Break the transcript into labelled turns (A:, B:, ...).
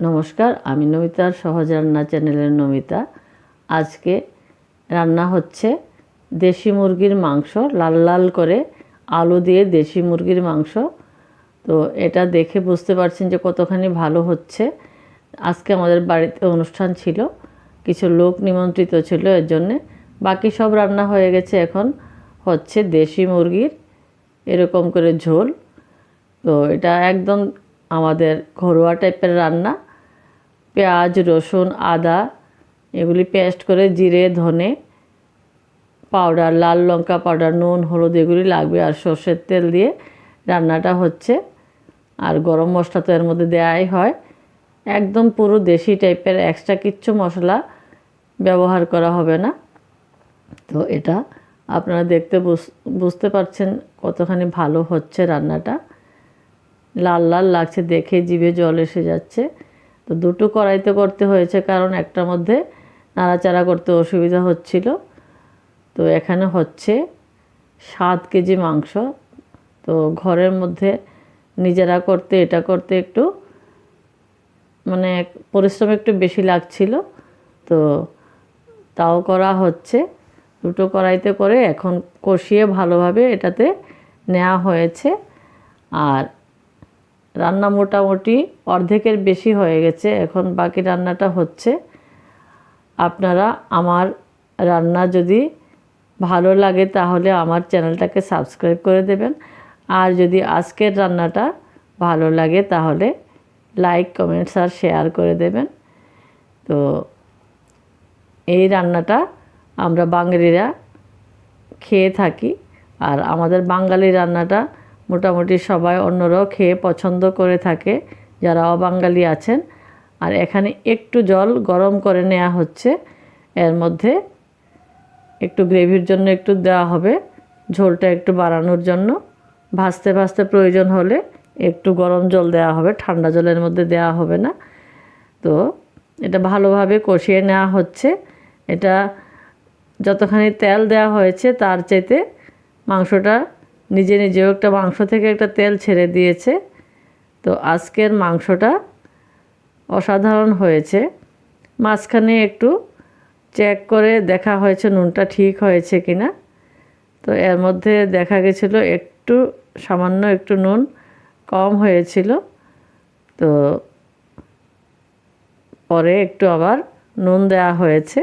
A: নমস্কার, আমি নমিতার সহজ রান্না চ্যানেলের নমিতা। আজকে রান্না হচ্ছে দেশি মুরগির মাংস, লাল লাল করে আলু দিয়ে দেশি মুরগির মাংস। তো এটা দেখে বুঝতে পারছেন যে কতখানি ভালো হচ্ছে। আজকে আমাদের বাড়িতে অনুষ্ঠান ছিল, কিছু লোক নিমন্ত্রিত ছিল এর জন্যে। বাকি সব রান্না হয়ে গেছে এখন হচ্ছে দেশি মুরগির, এরকম করে ঝোল। তো এটা একদম আমাদের ঘরোয়া টাইপের রান্না। পেঁয়াজ, রসুন, আদা এগুলি পেস্ট করে জিরে, ধনে পাউডার, লাল লঙ্কা পাউডার, নুন, হলুদ এগুলি লাগবে আর সর্ষের তেল দিয়ে রান্নাটা হচ্ছে। আর গরম মশলা তো এর মধ্যে দেওয়াই হয়। একদম পুরো দেশি টাইপের এক্সট্রা কিচ্ছু মশলা ব্যবহার করা হবে না। তো এটা আপনারা দেখতে বুঝ- বুঝতে পারছেন কতখানি ভালো হচ্ছে রান্নাটা। লাল লাল লাগছে দেখে জিভে জল এসে যাচ্ছে। তো দুটো কড়াইতে করতে হয়েছে, কারণ একটার মধ্যে নাড়াচাড়া করতে অসুবিধা হচ্ছিল। তো এখানে হচ্ছে সাত কেজি মাংস। তো ঘরের মধ্যে নিজেরা করতে, এটা করতে একটু মানে পরিশ্রম একটু বেশি লাগছিল। তো তাও করা হচ্ছে। দুটো কড়াইতে করে এখন কষিয়ে ভালোভাবে এটাতে নেওয়া হয়েছে। আর রান্না মোটামুটি অর্ধেকের বেশি হয়ে গেছে। এখন বাকি রান্নাটা হচ্ছে। আপনারা আমার রান্না যদি ভালো লাগে তাহলে আমার চ্যানেলটাকে সাবস্ক্রাইব করে দেবেন। আর যদি আজকের রান্নাটা ভালো লাগে তাহলে লাইক, কমেন্টস আর শেয়ার করে দেবেন। তো এই রান্নাটা আমরা বাঙালিরা খেয়ে থাকি। আর আমাদের বাঙালি রান্নাটা মোটামুটি সবাই অন্যরাও খেয়ে পছন্দ করে থাকে, যারা অবাঙালি আছেন। আর এখানে একটু জল গরম করে নেওয়া হচ্ছে। এর মধ্যে একটু গ্রেভির জন্য একটু দেওয়া হবে। ঝোলটা একটু বাড়ানোর জন্য। ভাজতে ভাজতে প্রয়োজন হলে একটু গরম জল দেওয়া হবে, ঠান্ডা জলের মধ্যে দেওয়া হবে না। তো এটা ভালোভাবে কষিয়ে নেওয়া হচ্ছে। এটা যতখানি তেল দেওয়া হয়েছে, তার চাইতে মাংসটা নিজে নিজেও একটা মাংস থেকে একটা তেল ছেড়ে দিয়েছে। তো আজকের মাংসটা অসাধারণ হয়েছে। মাঝখানে একটু চেক করে দেখা হয়েছে নুনটা ঠিক হয়েছে কি না তো এর মধ্যে দেখা গেছিল একটু সামান্য একটু নুন কম হয়েছিল। তো পরে একটু আবার নুন দেওয়া হয়েছে।